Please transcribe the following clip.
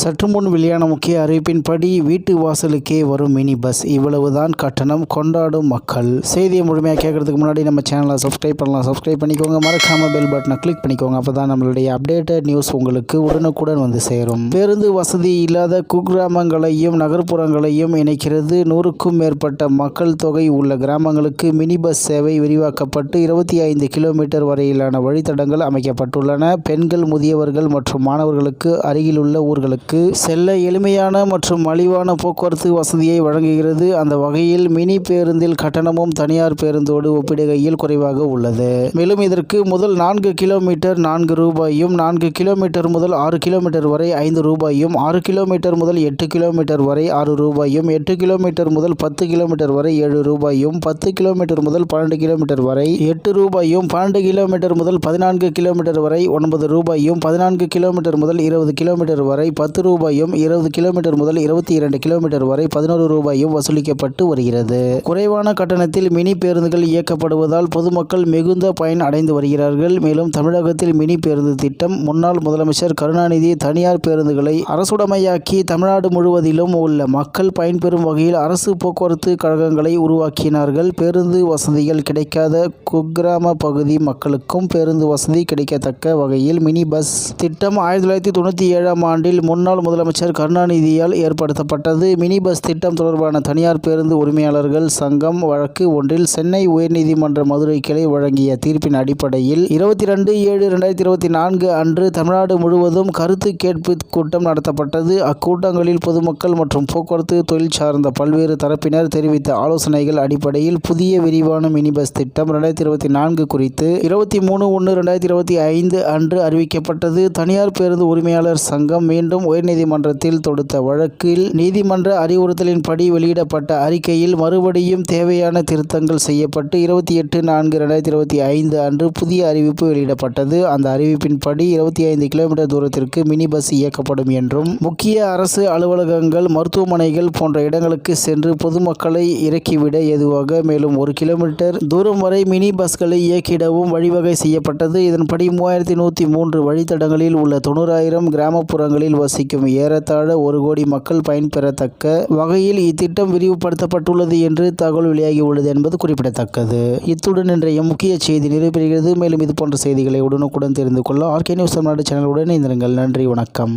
சற்று முன் வெளியான முக்கிய அறிவிப்பின்படி வீட்டு வாசலுக்கே வரும் மினி பஸ் இவ்வளவுதான் கட்டணம் கொண்டாடும் மக்கள். செய்தியை முழுமையாக கேட்கறதுக்கு முன்னாடி நம்ம சேனலை சப்ஸ்கிரைப் பண்ணலாம். சப்ஸ்கிரைப் பண்ணிக்கோங்க. மறக்காம பெல் பட்டனை கிளிக் பண்ணிக்கோங்க. அப்போ தான் நம்மளுடைய அப்டேட்டட் நியூஸ் உங்களுக்கு உடனுக்குடன் வந்து சேரும். பேருந்து வசதி இல்லாத குக்கிராமங்களையும் நகர்ப்புறங்களையும் இணைக்கிறது நூறுக்கும் மேற்பட்ட மக்கள் தொகை உள்ள கிராமங்களுக்கு மினி பஸ் சேவை விரிவாக்கப்பட்டு இருபத்தி ஐந்து கிலோமீட்டர் வரையிலான வழித்தடங்கள் அமைக்கப்பட்டுள்ளன. பெண்கள் முதியவர்கள் மற்றும் மாணவர்களுக்கு அருகிலுள்ள ஊர்களுக்கு செல்ல எளிமையான மற்றும் மலிவான போக்குவரத்து வசதியை வழங்குகிறது. அந்த வகையில் மினி பேருந்தில் கட்டணமும் தனியார் பேருந்தோடு ஒப்பிடுகையில் குறைவாக உள்ளது. மேலும் இதற்கு முதல் நான்கு கிலோமீட்டர் நான்கு ரூபாயும் நான்கு கிலோமீட்டர் முதல் ஆறு கிலோமீட்டர் வரை ஐந்து ரூபாயும் ஆறு கிலோமீட்டர் முதல் எட்டு கிலோமீட்டர் வரை ஆறு ரூபாயும் எட்டு கிலோமீட்டர் முதல் பத்து கிலோமீட்டர் வரை ஏழு ரூபாயும் பத்து கிலோமீட்டர் முதல் பன்னெண்டு கிலோமீட்டர் வரை எட்டு ரூபாயும் பன்னெண்டு கிலோமீட்டர் முதல் பதினான்கு கிலோமீட்டர் வரை ஒன்பது ரூபாயும் பதினான்கு கிலோமீட்டர் முதல் இருபது கிலோமீட்டர் வரை பத்து ரூபாயும் இருபது கிலோமீட்டர் முதல் இருபத்தி இரண்டு கிலோமீட்டர் வரை பதினோரு ரூபாயும் வசூலிக்கப்பட்டு வருகிறது. குறைவான கட்டணத்தில் மினி பேருந்துகள் இயக்கப்படுவதால் பொதுமக்கள் மிகுந்த பயன் அடைந்து வருகிறார்கள். மேலும் தமிழகத்தில் மினி பேருந்து திட்டம் முன்னாள் முதலமைச்சர் கருணாநிதி தனியார் பேருந்துகளை அரசுடமையாக்கி தமிழ்நாடு முழுவதிலும் உள்ள மக்கள் பயன்பெறும் வகையில் அரசு போக்குவரத்து கழகங்களை உருவாக்கினார்கள். பேருந்து வசதிகள் கிடைக்காத குக்கிராம பகுதி மக்களுக்கும் பேருந்து வசதி கிடைக்கத்தக்க வகையில் மினி பஸ் திட்டம் ஆயிரத்தி தொள்ளாயிரத்தி தொண்ணூற்றி ஏழாம் ஆண்டில் முன்னாள் முதலமைச்சர் கருணாநிதியால் ஏற்படுத்தப்பட்டது. மினி பஸ் திட்டம் தொடர்பான தனியார் பேருந்து உரிமையாளர்கள் சங்கம் வழக்கு ஒன்றில் சென்னை உயர்நீதிமன்ற மதுரை கிளை வழங்கிய தீர்ப்பின் அடிப்படையில் இருபத்தி ரெண்டு ஏழு ரெண்டாயிரத்தி இருபத்தி நான்கு அன்று தமிழ்நாடு முழுவதும் கருத்து கேட்பு கூட்டம் நடத்தப்பட்டது. அக்கூட்டங்களில் பொதுமக்கள் மற்றும் போக்குவரத்து தொழில் சார்ந்த பல்வேறு தரப்பினர் தெரிவித்த ஆலோசனைகள் அடிப்படையில் புதிய விரிவான மினி பஸ் திட்டம் ரெண்டாயிரத்தி இருபத்தி நான்கு குறித்து இருபத்தி மூணு ஒன்று ரெண்டாயிரத்தி இருபத்தி ஐந்து அன்று அறிவிக்கப்பட்டது. தனியார் பேருந்து உரிமையாளர் சங்கம் மீண்டும் உயர்நீதிமன்றத்தில் தொடுத்த வழக்கில் நீதிமன்ற அறிவுறுத்தலின்படி வெளியிடப்பட்ட அறிக்கையில் மறுபடியும் தேவையான திருத்தங்கள் செய்யப்பட்டு இருபத்தி எட்டு நான்கு ரெண்டாயிரத்தி இருபத்தி ஐந்து அன்று புதிய அறிவிப்பு வெளியிடப்பட்டது. அந்த அறிவிப்பின்படி இருபத்தி ஐந்து கிலோமீட்டர் தூரத்திற்கு மினி பஸ் இயக்கப்படும் என்றும் முக்கிய அரசு அலுவலகங்கள் மருத்துவமனைகள் போன்ற இடங்களுக்கு சென்று பொதுமக்களை இறக்கிவிட ஏதுவாக மேலும் ஒரு கிலோமீட்டர் தூரம் வரை மினி பஸ்களை இயக்கிடவும் வழிவகை செய்யப்பட்டது. இதன்படி மூவாயிரத்தி நூற்றி மூன்று வழித்தடங்களில் உள்ள தொண்ணூறாயிரம் கிராமப்புறங்களில் வசிக்கும் ஏறத்தாழ ஒரு கோடி மக்கள் பயன்பெறத்தக்க வகையில் இத்திட்டம் விரிவுபடுத்தப்பட்டுள்ளது என்று தகவல் வெளியாகியுள்ளது என்பது குறிப்பிடத்தக்கது. இத்துடன் இன்றைய முக்கிய செய்தி நிறைவு பெறுகிறது மேலும் இது போன்ற செய்திகளை உடனுக்குடன் தெரிந்து கொள்ள ஆர்கே நியூஸ் தமிழ்நாடு சேனலுடன் இணைந்திருங்கள். நன்றி வணக்கம்.